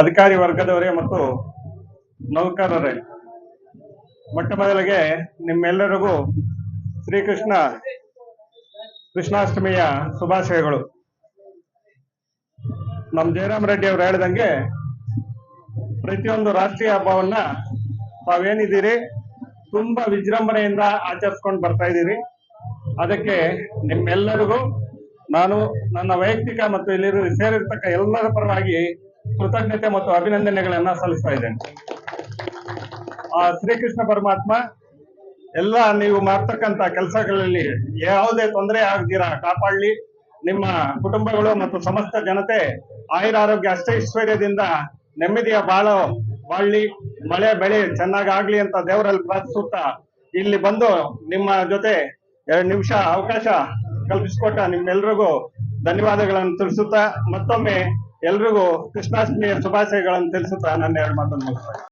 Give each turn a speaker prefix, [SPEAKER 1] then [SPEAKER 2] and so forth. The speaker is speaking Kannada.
[SPEAKER 1] ಅಧಿಕಾರಿ ವರ್ಗದವರೇ ಮತ್ತು ನೌಕರರೇ. ಮೊಟ್ಟ ಮೊದಲಿಗೆ ನಿಮ್ಮೆಲ್ಲರಿಗೂ ಶ್ರೀಕೃಷ್ಣ ಕೃಷ್ಣಾಷ್ಟಮಿಯ ಶುಭಾಶಯಗಳು. ನಮ್ಮ ಜಯರಾಮ್ ರೆಡ್ಡಿ ಅವರು ಹೇಳಿದಂಗೆ ಪ್ರತಿಯೊಂದು ರಾಷ್ಟ್ರೀಯ ಹಬ್ಬವನ್ನ ತಾವೇನಿದ್ದೀರಿ? ತುಂಬಾ ವಿಜೃಂಭಣೆಯಿಂದ ಆಚರಿಸ್ಕೊಂಡು ಬರ್ತಾ ಇದ್ದೀರಿ. ಅದಕ್ಕೆ ನಿಮ್ಮೆಲ್ಲರಿಗೂ ನಾನು ನನ್ನ ವೈಯಕ್ತಿಕ ಮತ್ತು ಇಲ್ಲಿ ಸೇರಿರ್ತಕ್ಕ ಎಲ್ಲರ ಪರವಾಗಿ ಕೃತಜ್ಞತೆ ಮತ್ತು ಅಭಿನಂದನೆಗಳನ್ನ ಸಲ್ಲಿಸ್ತಾ ಇದ್ದೇನೆ. ಆ ಶ್ರೀಕೃಷ್ಣ ಪರಮಾತ್ಮ, ಎಲ್ಲ ನೀವು ಮಾಡ್ತಕ್ಕಂತ ಕೆಲಸಗಳಲ್ಲಿ ಯಾವುದೇ ತೊಂದರೆ ಆಗದಿರಾ ಕಾಪಾಡಲಿ. ನಿಮ್ಮ ಕುಟುಂಬಗಳು ಮತ್ತು ಸಮಸ್ತ ಜನತೆ ಆಯುರ ಆರೋಗ್ಯ ಅಷ್ಟೈಶ್ವರ್ಯದಿಂದ ನೆಮ್ಮದಿಯ ಬಾಳ ಬಾಳ್ಲಿ. ಮಳೆ ಬೆಳೆ ಚೆನ್ನಾಗಾಗ್ಲಿ ಅಂತ ದೇವರಲ್ಲಿ ಪ್ರಾರ್ಥಿಸುತ್ತಾ ಇಲ್ಲಿ ಬಂದು ನಿಮ್ಮ ಜೊತೆ ಎರಡು ನಿಮಿಷ ಅವಕಾಶ ಕಲ್ಪಿಸಿಕೊಟ್ಟ ನಿಮ್ಮೆಲ್ರಿಗೂ ಧನ್ಯವಾದಗಳನ್ನು ತಿಳಿಸುತ್ತಾ ಮತ್ತೊಮ್ಮೆ ಎಲ್ರಿಗೂ ಕೃಷ್ಣಾಷ್ಟಮಿಯ ಶುಭಾಶಯಗಳನ್ನು ತಿಳಿಸುತ್ತಾ ನನ್ನ ಎರಡು ಮಾತನ್ನು ಮುಗಿಸ್ತೇನೆ